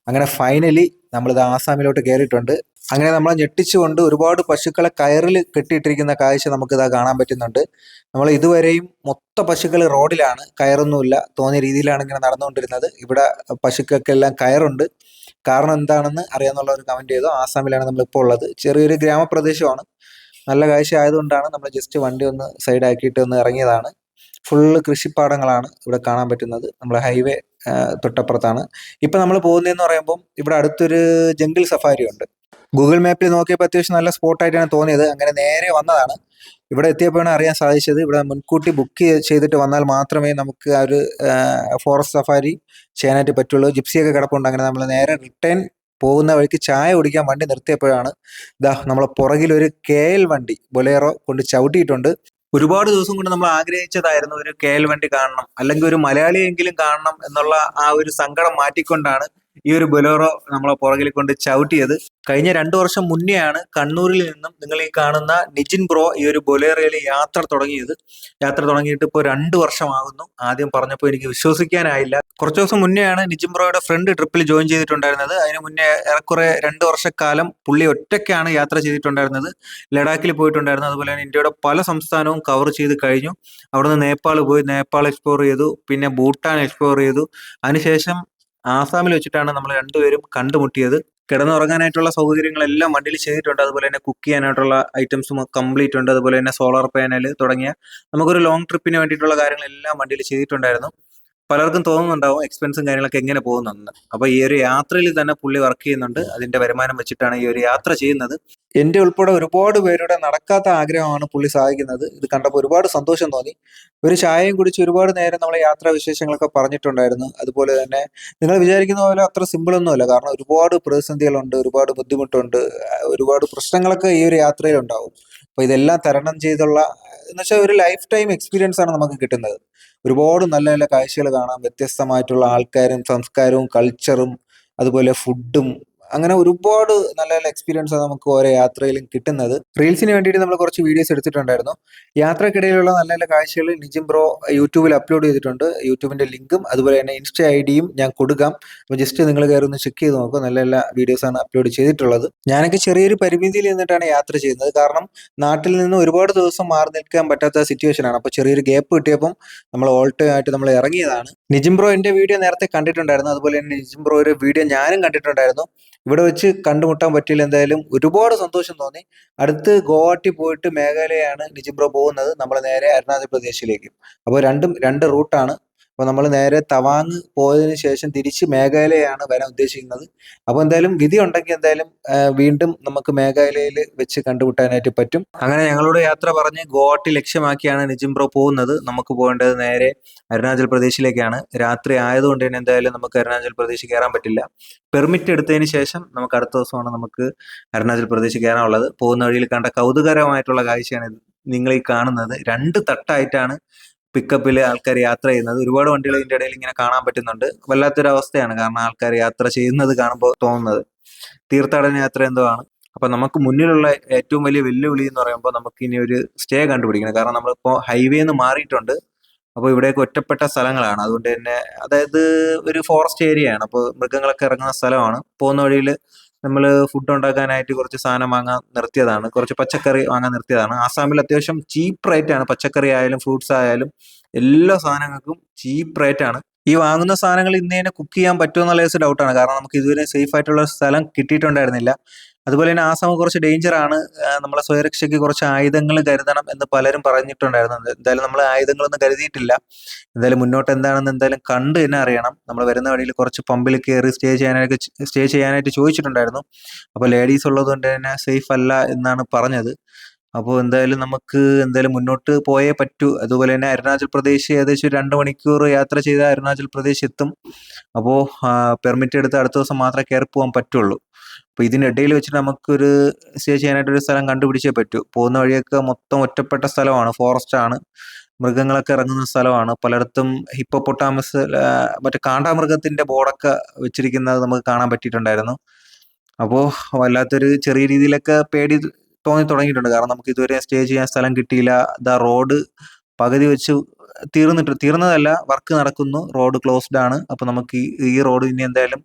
അങ്ങനെ ഫൈനലി നമ്മളിത് ആസാമിലോട്ട് കയറിയിട്ടുണ്ട് അങ്ങനെ നമ്മളെ ഞെട്ടിച്ചുകൊണ്ട് ഒരുപാട് പശുക്കളെ കയറിൽ കെട്ടിയിട്ടിരിക്കുന്ന കാഴ്ച നമുക്കിതാ കാണാൻ പറ്റുന്നുണ്ട്. നമ്മൾ ഇതുവരെയും മൊത്ത പശുക്കൾ റോഡിലാണ് കയറൊന്നുമില്ല. തോന്നിയ രീതിയിലാണ് ഇങ്ങനെ നടന്നുകൊണ്ടിരുന്നത്. ഇവിടെ പശുക്കൾക്കെല്ലാം കയറുണ്ട്. കാരണം എന്താണെന്ന് അറിയാന്നുള്ള ഒരു കമന്റ് ചെയ്തു? ആസാമിലാണ് നമ്മളിപ്പോൾ ഉള്ളത്. ചെറിയൊരു ഗ്രാമപ്രദേശമാണ്. നല്ല കാഴ്ച ആയതുകൊണ്ടാണ് നമ്മൾ ജസ്റ്റ് വണ്ടി ഒന്ന് സൈഡാക്കിയിട്ട് ഒന്ന് ഇറങ്ങിയതാണ്. ഫുള്ള് കൃഷിപ്പാടങ്ങളാണ് ഇവിടെ കാണാൻ പറ്റുന്നത്. നമ്മൾ ഹൈവേ തൊട്ടപ്പുറത്താണ്. ഇപ്പം നമ്മൾ പോകുന്നതെന്ന് പറയുമ്പം ഇവിടെ അടുത്തൊരു ജംഗിൾ സഫാരി ഉണ്ട്. ഗൂഗിൾ മാപ്പിൽ നോക്കിയപ്പോൾ അത്യാവശ്യം നല്ല സ്പോട്ടായിട്ടാണ് തോന്നിയത്. അങ്ങനെ നേരെ വന്നതാണ്. ഇവിടെ എത്തിയപ്പോഴാണ് അറിയാൻ സാധിച്ചത്. ഇവിടെ മുൻകൂട്ടി ബുക്ക് ചെയ്തിട്ട് വന്നാൽ മാത്രമേ നമുക്ക് ആ ഒരു ഫോറസ്റ്റ് സഫാരി ചെയ്യാനായിട്ട് പറ്റുള്ളൂ. ജിപ്സിയൊക്കെ കിടപ്പുണ്ട്. അങ്ങനെ നമ്മൾ നേരെ റിട്ടേൺ പോകുന്ന വഴിക്ക് ചായ കുടിക്കാൻ വണ്ടി നിർത്തിയപ്പോഴാണ് ഇതാ നമ്മളെ പുറകിൽ ഒരു കെ എൽ വണ്ടി ബൊലേറോ കൊണ്ട് ചവിട്ടിയിട്ടുണ്ട്. ഒരുപാട് ദിവസം കൊണ്ട് നമ്മൾ ആഗ്രഹിച്ചതായിരുന്നു ഒരു കെ എൽ വണ്ടി കാണണം. അല്ലെങ്കിൽ ഒരു മലയാളിയെങ്കിലും കാണണം എന്നുള്ള ആ ഒരു സങ്കടം മാറ്റിക്കൊണ്ടാണ് ഈ ഒരു ബൊലോറോ നമ്മളെ പുറകിൽ കൊണ്ട് ചവിട്ടിയത് കഴിഞ്ഞ രണ്ടു വർഷം മുന്നെയാണ് കണ്ണൂരിൽ നിന്നും നിങ്ങൾ ഈ കാണുന്ന നിജിൻ ബ്രോ ഈ ഒരു ബൊലേറയിൽ യാത്ര തുടങ്ങിയത്. യാത്ര തുടങ്ങിയിട്ട് ഇപ്പോൾ രണ്ടു വർഷമാകുന്നു. ആദ്യം പറഞ്ഞപ്പോൾ എനിക്ക് വിശ്വസിക്കാനായില്ല. കുറച്ച് ദിവസം മുന്നെയാണ് നിജിൻ ബ്രോയുടെ ഫ്രണ്ട് ട്രിപ്പിൽ ജോയിൻ ചെയ്തിട്ടുണ്ടായിരുന്നത്. അതിന് മുന്നേ ഏറെക്കുറെ രണ്ട് വർഷക്കാലം പുള്ളി ഒറ്റയ്ക്കാണ് യാത്ര ചെയ്തിട്ടുണ്ടായിരുന്നത്. ലഡാക്കിൽ പോയിട്ടുണ്ടായിരുന്നു. അതുപോലെ തന്നെ ഇന്ത്യയുടെ പല സംസ്ഥാനവും കവർ ചെയ്ത് കഴിഞ്ഞു. അവിടുന്ന് നേപ്പാൾ പോയി. നേപ്പാൾ എക്സ്പ്ലോർ ചെയ്തു. പിന്നെ ഭൂട്ടാൻ എക്സ്പ്ലോർ ചെയ്തു. അതിനുശേഷം ആസാമിൽ വെച്ചിട്ടാണ് നമ്മൾ രണ്ടുപേരും കണ്ടുമുട്ടിയത്. കിടന്നുറങ്ങാനായിട്ടുള്ള സൗകര്യങ്ങളെല്ലാം വണ്ടിയിൽ ചെയ്തിട്ടുണ്ട്. അതുപോലെ തന്നെ കുക്ക് ചെയ്യാനായിട്ടുള്ള ഐറ്റംസും കംപ്ലീറ്റ് ഉണ്ട്. അതുപോലെ തന്നെ സോളാർ പാനൽ തുടങ്ങിയ നമുക്കൊരു ലോങ് ട്രിപ്പിന് വേണ്ടിയിട്ടുള്ള കാര്യങ്ങളെല്ലാം വണ്ടിയിൽ ചെയ്തിട്ടുണ്ടായിരുന്നു. പലർക്കും തോന്നുന്നുണ്ടാവും എക്സ്പെൻസും കാര്യങ്ങളൊക്കെ എങ്ങനെ പോകുന്നുണ്ട് അപ്പൊ ഈ ഒരു യാത്രയിൽ തന്നെ പുള്ളി വർക്ക് ചെയ്യുന്നുണ്ട്. അതിന്റെ വരുമാനം വെച്ചിട്ടാണ് ഈ ഒരു യാത്ര ചെയ്യുന്നത്. എന്റെ ഉൾപ്പെടെ ഒരുപാട് പേരുടെ നടക്കാത്ത ആഗ്രഹമാണ് പുള്ളി സഹായിക്കുന്നത്. ഇത് കണ്ടപ്പോൾ ഒരുപാട് സന്തോഷം തോന്നി. ഒരു ചായയും കുടിച്ച് ഒരുപാട് നേരം നമ്മൾ യാത്രാ വിശേഷങ്ങളൊക്കെ പറഞ്ഞിട്ടുണ്ടായിരുന്നു. അതുപോലെ തന്നെ നിങ്ങൾ വിചാരിക്കുന്ന പോലെ അത്ര സിമ്പിൾ ഒന്നുമല്ല കാരണം ഒരുപാട് പ്രതിസന്ധികളുണ്ട് ഒരുപാട് ബുദ്ധിമുട്ടുണ്ട് ഒരുപാട് പ്രശ്നങ്ങളൊക്കെ ഈ ഒരു യാത്രയിൽ ഉണ്ടാവും. അപ്പൊ ഇതെല്ലാം തരണം ചെയ്തുള്ള എന്ന് വെച്ചാൽ ഒരു ലൈഫ് ടൈം എക്സ്പീരിയൻസ് ആണ് നമുക്ക് കിട്ടുന്നത്. ഒരുപാട് നല്ല നല്ല കാഴ്ചകൾ കാണാം. വ്യത്യസ്തമായിട്ടുള്ള ആൾക്കാരും സംസ്കാരവും കൾച്ചറും അതുപോലെ ഫുഡും അങ്ങനെ ഒരുപാട് നല്ല നല്ല എക്സ്പീരിയൻസ് നമുക്ക് ഓരോ യാത്രയിലും കിട്ടുന്നത്. റീൽസിന് വേണ്ടിയിട്ട് നമ്മൾ കുറച്ച് വീഡിയോസ് എടുത്തിട്ടുണ്ടായിരുന്നു. യാത്രക്കിടയിലുള്ള നല്ല നല്ല കാഴ്ചകൾ നിജിം ബ്രോ യൂട്യൂബിൽ അപ്ലോഡ് ചെയ്തിട്ടുണ്ട്. യൂട്യൂബിന്റെ ലിങ്കും അതുപോലെ തന്നെ ഇൻസ്റ്റ ഐ ഡിയും ഞാൻ കൊടുക്കാം. അപ്പോൾ ജസ്റ്റ് നിങ്ങൾ കയറി ഒന്ന് ചെക്ക് ചെയ്ത് നോക്കുക നല്ല നല്ല വീഡിയോസ് ആണ് അപ്ലോഡ് ചെയ്തിട്ടുള്ളത്. ഞാനൊക്കെ ചെറിയൊരു പരിമിതിയിൽ നിന്നിട്ടാണ് യാത്ര ചെയ്യുന്നത്. കാരണം നാട്ടിൽ നിന്ന് ഒരുപാട് ദിവസം മാറി നിൽക്കാൻ പറ്റാത്ത സിറ്റുവേഷൻ ആണ്. അപ്പോൾ ചെറിയൊരു ഗ്യാപ്പ് കിട്ടിയപ്പം നമ്മൾ ഓൾട്ടോ ആയിട്ട് നമ്മൾ ഇറങ്ങിയതാണ്. നിജിം ബ്രോ എന്റെ വീഡിയോ നേരത്തെ കണ്ടിട്ടുണ്ടായിരുന്നു. അതുപോലെ തന്നെ നിജിം ബ്രോ ഒരു വീഡിയോ ഞാനും കണ്ടിട്ടുണ്ടായിരുന്നു. ഇവിടെ വെച്ച് കണ്ടുമുട്ടാൻ പറ്റിയില്ല എന്തായാലും. ഒരുപാട് സന്തോഷം തോന്നി. അടുത്ത് ഗോവാട്ടി പോയിട്ട് മേഘാലയാണ് നിജിബ്ര പോകുന്നത്. നമ്മൾ നേരെ അരുണാചൽ പ്രദേശിലേക്ക്. അപ്പോൾ രണ്ടും രണ്ട് റൂട്ടാണ്. അപ്പോൾ നമ്മൾ നേരെ തവാങ് പോയതിനു ശേഷം തിരിച്ച് മേഘാലയാണ് വരാൻ ഉദ്ദേശിക്കുന്നത്. അപ്പോൾ എന്തായാലും വിധി ഉണ്ടെങ്കിൽ എന്തായാലും വീണ്ടും നമുക്ക് മേഘാലയയിൽ വെച്ച് കണ്ടുമുട്ടാനായിട്ട് പറ്റും. അങ്ങനെ ഞങ്ങളുടെ യാത്ര പറഞ്ഞ് ഗോവാട്ടി ലക്ഷ്യമാക്കിയാണ് നിജിം ബ്രോ പോകുന്നത്. നമുക്ക് പോകേണ്ടത് നേരെ അരുണാചൽ പ്രദേശിലേക്കാണ്. രാത്രി ആയതുകൊണ്ട് തന്നെ എന്തായാലും നമുക്ക് അരുണാചൽ പ്രദേശ് കയറാൻ പറ്റില്ല. പെർമിറ്റ് എടുത്തതിന് ശേഷം നമുക്ക് അടുത്ത ദിവസമാണ് നമുക്ക് അരുണാചൽ പ്രദേശ് കയറാനുള്ളത്. പോകുന്ന വഴിയിൽ കണ്ട കൗതുകരമായിട്ടുള്ള കാഴ്ചയാണ് നിങ്ങൾ ഈ കാണുന്നത്. രണ്ട് തട്ടായിട്ടാണ് പിക്കപ്പിൽ ആൾക്കാർ യാത്ര ചെയ്യുന്നത്. ഒരുപാട് വണ്ടികൾ ഇതിന്റെ ഇടയിൽ ഇങ്ങനെ കാണാൻ പറ്റുന്നുണ്ട്. വല്ലാത്തൊരു അവസ്ഥയാണ് കാരണം ആൾക്കാർ യാത്ര ചെയ്യുന്നത് കാണുമ്പോൾ തോന്നുന്നത്. തീർത്ഥാടന യാത്ര എന്തോ ആണ്. അപ്പൊ നമുക്ക് മുന്നിലുള്ള ഏറ്റവും വലിയ വെല്ലുവിളി എന്ന് പറയുമ്പോൾ നമുക്ക് ഇനി ഒരു സ്റ്റേ കണ്ടുപിടിക്കണം. കാരണം നമ്മളിപ്പോ ഹൈവേ നിന്ന് മാറിയിട്ടുണ്ട്. അപ്പോൾ ഇവിടെയൊക്കെ ഒറ്റപ്പെട്ട സ്ഥലങ്ങളാണ്. അതുകൊണ്ട് തന്നെ അതായത് ഒരു ഫോറസ്റ്റ് ഏരിയ ആണ്. അപ്പോൾ മൃഗങ്ങളൊക്കെ ഇറങ്ങുന്ന സ്ഥലമാണ്. പോകുന്ന വഴിയിൽ നമ്മൾ ഫുഡ് ഉണ്ടാക്കാനായിട്ട് കുറച്ച് സാധനം വാങ്ങാൻ നിർത്തിയതാണ്. കുറച്ച് പച്ചക്കറി വാങ്ങാൻ നിർത്തിയതാണ്. ആസാമിൽ അത്യാവശ്യം ചീപ്പ് റേറ്റ് ആണ്. പച്ചക്കറി ആയാലും ഫ്രൂട്ട്സ് ആയാലും എല്ലാ സാധനങ്ങൾക്കും ചീപ്പ് റേറ്റ് ആണ്. ഈ വാങ്ങുന്ന സാധനങ്ങൾ ഇന്ന് തന്നെ കുക്ക് ചെയ്യാൻ പറ്റുമോ എന്നുള്ള ഡൗട്ടാണ് കാരണം നമുക്ക് ഇതുവരെ സേഫ് ആയിട്ടുള്ള സ്ഥലം കിട്ടിയിട്ടുണ്ടായിരുന്നില്ല. അതുപോലെ തന്നെ ആസാം കുറച്ച് ഡേഞ്ചർ ആണ്. നമ്മളെ സ്വയരക്ഷയ്ക്ക് കുറച്ച് ആയുധങ്ങൾ കരുതണം എന്ന് പലരും പറഞ്ഞിട്ടുണ്ടായിരുന്നു. എന്തായാലും നമ്മൾ ആയുധങ്ങളൊന്നും കരുതിയിട്ടില്ല. എന്തായാലും മുന്നോട്ട് എന്താണെന്ന് എന്തായാലും കണ്ട് തന്നെ അറിയണം. നമ്മൾ വരുന്ന വഴിയിൽ കുറച്ച് പമ്പിൽ കയറി സ്റ്റേ ചെയ്യാനായിട്ട് സ്റ്റേ ചെയ്യാനായിട്ട് ചോദിച്ചിട്ടുണ്ടായിരുന്നു. അപ്പോൾ ലേഡീസ് ഉള്ളതുകൊണ്ട് തന്നെ സേഫ് അല്ല എന്നാണ് പറഞ്ഞത്. അപ്പോൾ എന്തായാലും നമുക്ക് എന്തായാലും മുന്നോട്ട് പോയേ പറ്റൂ. അതുപോലെ തന്നെ അരുണാചൽ പ്രദേശ് ഏകദേശം രണ്ട് മണിക്കൂർ യാത്ര ചെയ്ത അരുണാചൽ പ്രദേശ് എത്തും. അപ്പോൾ പെർമിറ്റ് എടുത്ത് അടുത്ത ദിവസം മാത്രമേ കയറി പോകാൻ പറ്റുള്ളൂ. അപ്പോൾ ഇതിനിടയിൽ വെച്ചിട്ട് നമുക്കൊരു സ്റ്റേ ചെയ്യാനായിട്ടൊരു സ്ഥലം കണ്ടുപിടിച്ചേ പറ്റൂ. പോകുന്ന വഴിയൊക്കെ മൊത്തം ഒറ്റപ്പെട്ട സ്ഥലമാണ്. ഫോറസ്റ്റ് ആണ്. മൃഗങ്ങളൊക്കെ ഇറങ്ങുന്ന സ്ഥലമാണ്. പലയിടത്തും ഹിപ്പോപ്പൊട്ടാമസ് മറ്റേ കാണ്ടാമൃഗത്തിന്റെ ബോർഡൊക്കെ വെച്ചിരിക്കുന്നത് നമുക്ക് കാണാൻ പറ്റിയിട്ടുണ്ടായിരുന്നു. അപ്പോൾ വല്ലാത്തൊരു ചെറിയ രീതിയിലൊക്കെ പേടി തോന്നി തുടങ്ങിയിട്ടുണ്ട്. കാരണം നമുക്ക് ഇതുവരെ സ്റ്റേ ചെയ്യാൻ സ്ഥലം കിട്ടിയില്ല. ദ റോഡ് പകുതി വെച്ച് തീർന്നിട്ട് തീർന്നതല്ല വർക്ക് നടക്കുന്നു. റോഡ് ക്ലോസ്ഡ് ആണ്. അപ്പൊ നമുക്ക് ഈ- റോഡ് ഇനി എന്തായാലും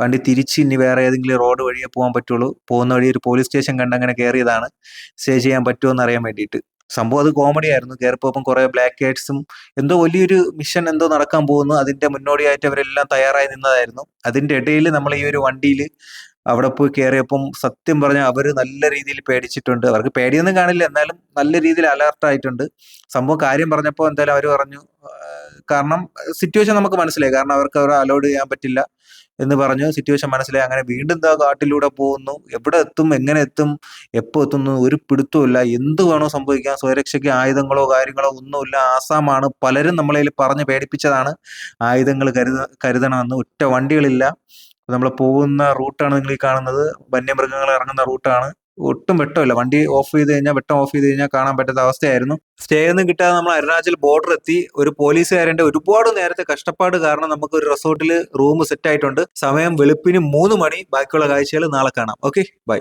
വണ്ടി തിരിച്ച് ഇനി വേറെ ഏതെങ്കിലും റോഡ് വഴിയേ പോകാൻ പറ്റുള്ളൂ. പോകുന്ന വഴി ഒരു പോലീസ് സ്റ്റേഷൻ കണ്ട് അങ്ങനെ കയറിയതാണ്. സ്റ്റേ ചെയ്യാൻ പറ്റുമോ എന്ന് അറിയാൻ വേണ്ടിയിട്ട്. സംഭവം അത് കോമഡി ആയിരുന്നു. കയറിപ്പോയപ്പം കുറെ ബ്ലാക്ക് ഹെഡ്സും എന്തോ വലിയൊരു മിഷൻ എന്തോ നടക്കാൻ പോകുന്നു. അതിന്റെ മുന്നോടിയായിട്ട് അവരെല്ലാം തയ്യാറായി നിന്നതായിരുന്നു. അതിന്റെ ഇടയിൽ നമ്മൾ ഈ ഒരു വണ്ടിയിൽ അവിടെ പോയി കയറിയപ്പം സത്യം പറഞ്ഞാൽ അവർ നല്ല രീതിയിൽ പേടിച്ചിട്ടുണ്ട്. അവർക്ക് പേടിയൊന്നും കാണില്ല. എന്നാലും നല്ല രീതിയിൽ അലർട്ട് ആയിട്ടുണ്ട്. സംഭവം കാര്യം പറഞ്ഞപ്പോൾ എന്തായാലും അവർ പറഞ്ഞു കാരണം സിറ്റുവേഷൻ നമുക്ക് മനസ്സിലായി. കാരണം അവർക്ക് അവരെ അലോഡ് ചെയ്യാൻ പറ്റില്ല എന്ന് പറഞ്ഞു. സിറ്റുവേഷൻ മനസ്സിലായി. അങ്ങനെ വീണ്ടും എന്താ കാട്ടിലൂടെ പോകുന്നു. എവിടെ എത്തും? എങ്ങനെ എത്തും? എപ്പോൾ എത്തുന്നു? ഒരു പിടുത്തമില്ല എന്ത് വേണോ സംഭവിക്കാം. സ്വരക്ഷയ്ക്ക് ആയുധങ്ങളോ കാര്യങ്ങളോ ഒന്നുമില്ല. ആസാമാണ്. പലരും നമ്മളതിൽ പറഞ്ഞ് പേടിപ്പിച്ചതാണ്. ആയുധങ്ങൾ കരുത കരുതണമെന്ന്. ഒറ്റ വണ്ടികളില്ല. നമ്മൾ പോകുന്ന റൂട്ടാണ് നിങ്ങൾ ഈ കാണുന്നത്. വന്യമൃഗങ്ങൾ ഇറങ്ങുന്ന റൂട്ടാണ്. ഒട്ടും വെട്ടമില്ല. വണ്ടി ഓഫ് ചെയ്ത് കഴിഞ്ഞാൽ വെട്ടം ഓഫ് ചെയ്ത് കഴിഞ്ഞാൽ കാണാൻ പറ്റാത്ത അവസ്ഥയായിരുന്നു. സ്റ്റേ ഒന്നും കിട്ടാതെ നമ്മൾ അരുണാചൽ ബോർഡർ എത്തി. ഒരു പോലീസുകാരന്റെ ഒരുപാട് നേരത്തെ കഷ്ടപ്പാട് കാരണം നമുക്ക് ഒരു റിസോർട്ടിൽ റൂം സെറ്റ് ആയിട്ടുണ്ട്. സമയം വെളുപ്പിന് മൂന്ന് മണി. ബാക്കിയുള്ള കാഴ്ചകൾ നാളെ കാണാം. Okay bye